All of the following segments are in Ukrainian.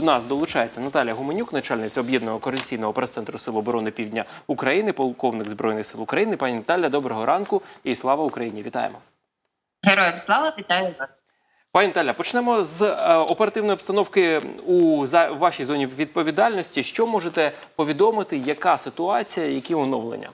до нас долучається Наталя Гуменюк, начальниця об'єднаного координаційного прес-центру Сил оборони Півдня України, полковник збройних сил України. Пані Наталя, доброго ранку і слава Україні! Вітаємо. Героям слава вітаю вас. Пані Наталя, почнемо з е, оперативної обстановки у вашій зоні відповідальності. Що можете повідомити? Яка ситуація, які оновлення?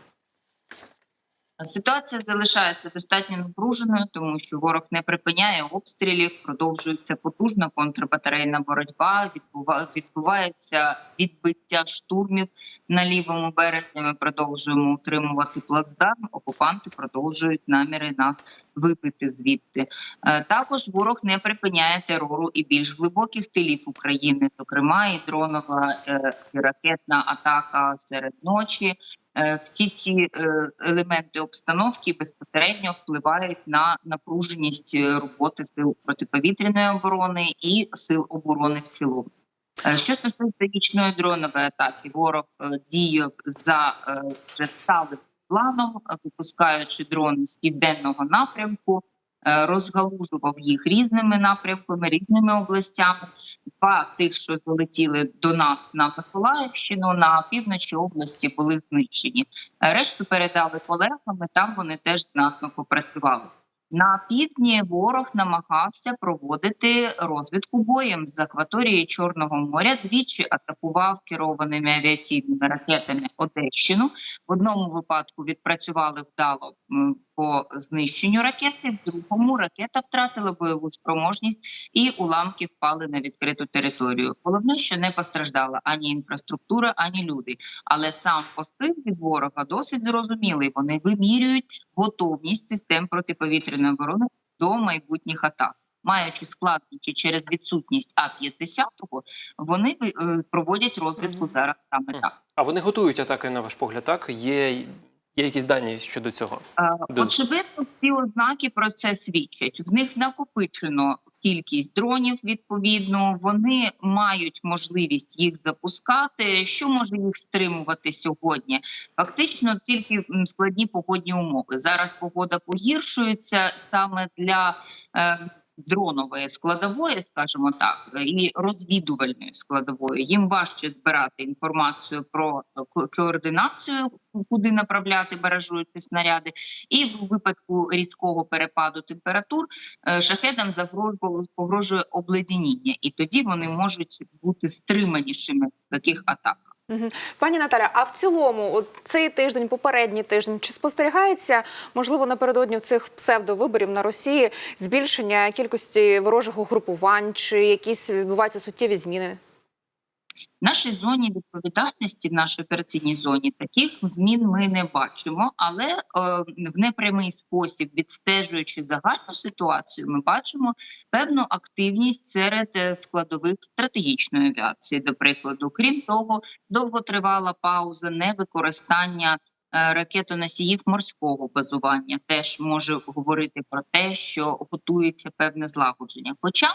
Ситуація залишається достатньо напруженою, тому що ворог не припиняє обстрілів, продовжується потужна контрбатарейна боротьба. Відбува... відбувається відбиття штурмів на лівому березі. Ми продовжуємо утримувати плацдарм. Окупанти продовжують наміри нас вибити звідти. Е, Також ворог не припиняє терору і більш глибоких тилів України, зокрема і дронова е, і ракетна атака серед ночі. Е, Всі ці е, елементи обстановки безпосередньо впливають на напруженість е, роботи сил протиповітряної оборони і сил оборони в цілому. Що стосується нічної дронової атаки, ворог діє за вже сталим планом, випускаючи дрони з південного напрямку, розгалужував їх різними напрямками, різними областями. Два тих, що залетіли до нас на Миколаївщину, на півночі області були знищені. Е, Решту передали колегам, і там вони теж знатно попрацювали. На півдні ворог намагався проводити розвідку боєм з акваторії Чорного моря. Двічі атакував керованими авіаційними ракетами Одещину. В одному випадку відпрацювали вдало по знищенню ракети. В другому ракета втратила бойову спроможність і уламки впали на відкриту територію. Головне, що не постраждала ані інфраструктура, ані люди. Але сам посил від ворога досить зрозумілий. Вони вимірюють готовність систем протиповітряної оборони до майбутніх атак. Маючи складнощі через відсутність А 50 вони е, проводять розвідку зараз саме так. А вони готують атаки на ваш погляд? Так є, є якісь дані щодо цього? Е, Очевидно, всі ознаки про це свідчать. В них накопичено кількість дронів. Відповідно, вони мають можливість їх запускати. Що може їх стримувати сьогодні? Фактично, тільки складні погодні умови. Зараз погода погіршується саме для. Е, Дронової складової, скажімо так, і розвідувальної складової. Їм важче збирати інформацію про ко- координацію, куди направляти баражуючі снаряди, і в випадку різкого перепаду температур е, шахедам погрожує обледеніння, і тоді вони можуть бути стриманішими в таких атаках. Пані Наталя, а в цілому, цей тиждень, попередній тиждень, чи спостерігається можливо напередодні цих псевдовиборів на Росії збільшення кількості ворожих угрупувань, чи якісь відбуваються суттєві зміни? Нашій зоні відповідальності, в нашій операційній зоні, таких змін ми не бачимо, але е, в непрямий спосіб, відстежуючи загальну ситуацію, ми бачимо певну активність серед е, складових стратегічної авіації. До прикладу, крім того, довготривала пауза невикористання. е, Ракетоносіїв морського базування теж може говорити про те, що готується певне злагодження. Хоча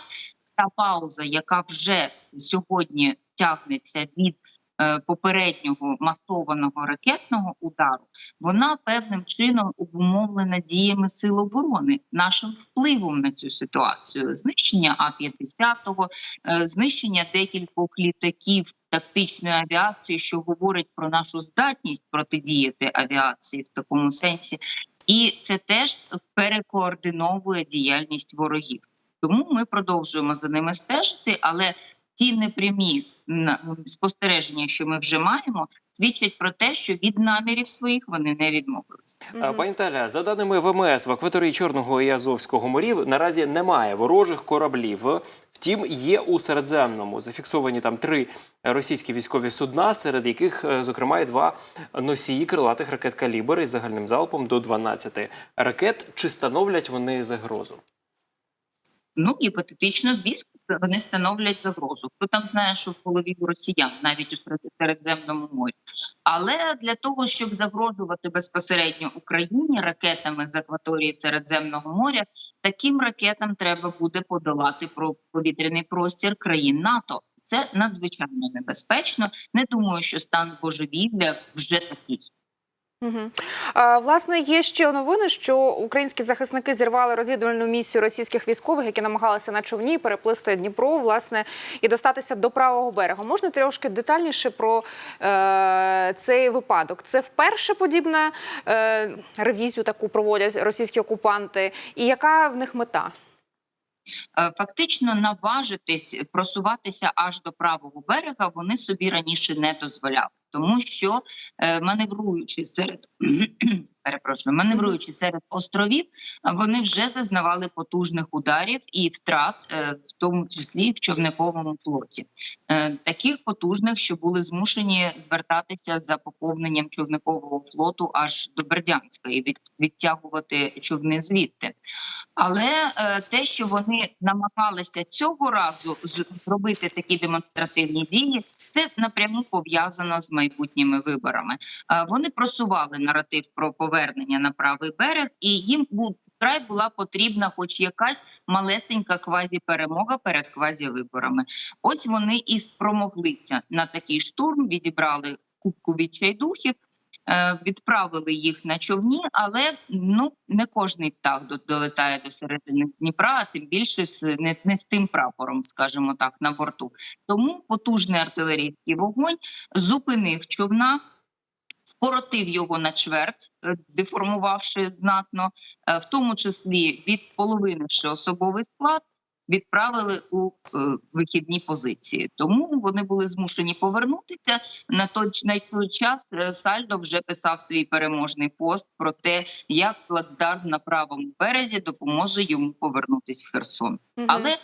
та пауза, яка вже сьогодні тягнеться від е, попереднього масованого ракетного удару, вона певним чином обумовлена діями сил оборони, нашим впливом на цю ситуацію, знищення А 50 е, знищення декількох літаків тактичної авіації, що говорить про нашу здатність протидіяти авіації в такому сенсі, і це теж перекоординовує діяльність ворогів. Тому ми продовжуємо за ними стежити, але ті непрямі спостереження, що ми вже маємо, свідчать про те, що від намірів своїх вони не відмовилися. Е, Пані Наталя, за даними ВМС, в акваторії Чорного і Азовського морів наразі немає ворожих кораблів. Втім, є у Середземному зафіксовані там три російські військові судна, серед яких, е, зокрема, і два носії крилатих ракет калібр із загальним залпом до 12 ракет. Чи становлять вони загрозу? Ну гіпотетично, звісно, вони становлять загрозу. Хто там знає, що в голові у росіян, навіть у Серед- Середземному морі. Але для того, щоб загрожувати безпосередньо Україні ракетами з акваторії Середземного моря, таким ракетам треба буде подолати про повітряний простір країн НАТО. Це надзвичайно небезпечно. Не думаю, що стан божевілля вже такий. Угу. Власне, є ще новини, що українські захисники зірвали розвідувальну місію російських військових, які намагалися на човні переплисти Дніпро, власне, і достатися до правого берега. Можна трошки детальніше про е, цей випадок? Це вперше подібна е, ревізію таку проводять російські окупанти, і яка в них мета? Е, Фактично наважитись просуватися аж до правого берега вони собі раніше не дозволяли, тому що е, маневруючи серед перепрошую, маневруючи серед островів, вони вже зазнавали потужних ударів і втрат, е, в тому числі в човниковому флоті, Е, таких потужних, що були змушені звертатися за поповненням човникового флоту аж до Бердянська і відтягувати човни звідти. Але е, те, що вони намагалися цього разу зробити такі демонстративні дії, це напряму пов'язано з майбутніми виборами. Вони просували наратив про повернення на правий берег, і їм був вкрай була потрібна, хоч якась малесенька квазі-перемога перед квазі-виборами. Ось вони і спромоглися на такий штурм, відібрали кубку відчайдухів. е, Відправили їх на човні, але ну не кожний птах до- долетає до середини Дніпра, а тим більше з не, не з тим прапором, скажімо так, на борту. Тому потужний артилерійський вогонь зупинив човна, скоротив його на чверть, е, деформувавши знатно, е, в тому числі відполовинивши особовий склад. Відправили у е, вихідні позиції, тому вони були змушені повернутися. На той, на той час е, Сальдо вже писав свій переможний пост про те, як плацдарм на правому березі допоможе йому повернутись в Херсон. Мгм. Але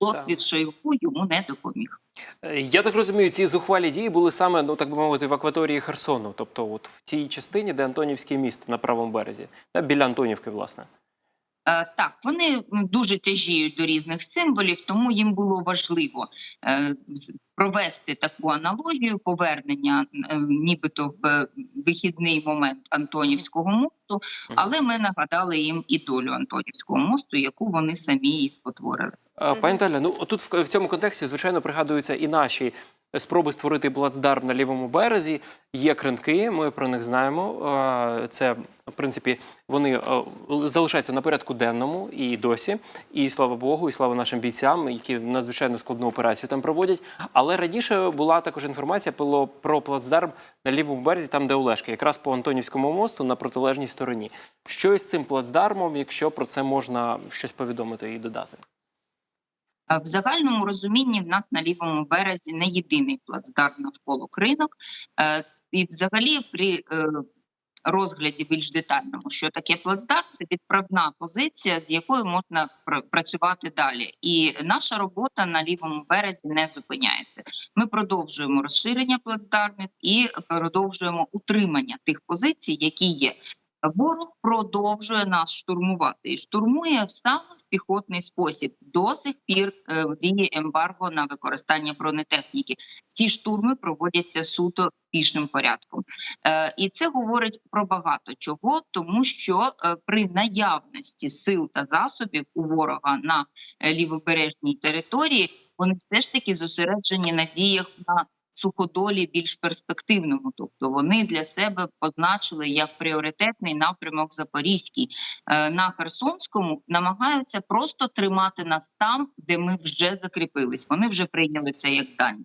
досвід Шойгу йому не допоміг. Е, Я так розумію, ці зухвалі дії були саме, ну так би мовити, в акваторії Херсону, тобто от в тій частині, де Антонівське місто на правому березі, біля Антонівки, власне. Е, Так, вони дуже тяжіють до різних символів, тому їм було важливо е, провести таку аналогію повернення, е, нібито в вихідний момент Антонівського мосту. Але ми нагадали їм і долю Антонівського мосту, яку вони самі і спотворили. Пані Таля, ну тут в, цьому контексті, звичайно, пригадуються і наші спроби створити плацдарм на лівому березі. Є кринки, ми про них знаємо. Це, в принципі, вони е, залишаються на порядку денному і досі. І слава Богу, і слава нашим бійцям, які надзвичайно складну операцію там проводять. Але раніше була також інформація про плацдарм на лівому березі, там де Олешки, якраз по Антонівському мосту на протилежній стороні. Що із цим плацдармом, якщо про це можна щось повідомити і додати? Е, В загальному розумінні в нас на лівому березі не єдиний плацдарм навколо кринок. Е, І, взагалі, при е, розгляді більш детальному, що таке плацдарм, це відправна позиція, з якою можна пр- працювати далі. І наша робота на лівому березі не зупиняється. Ми продовжуємо розширення плацдармів і продовжуємо утримання тих позицій, які є. Ворог продовжує нас штурмувати і штурмує в саме піхотний спосіб. До сих пір е, діє ембарго на використання бронетехніки. Ці штурми проводяться суто пішим порядком, е, і це говорить про багато чого, тому що е, при наявності сил та засобів у ворога на лівобережній території вони все ж таки зосереджені на діях на суходолі більш перспективному, тобто вони для себе позначили як пріоритетний напрямок Запорізький Е, на Херсонському, намагаються просто тримати нас там, де ми вже закріпились. Вони вже прийняли це як дань.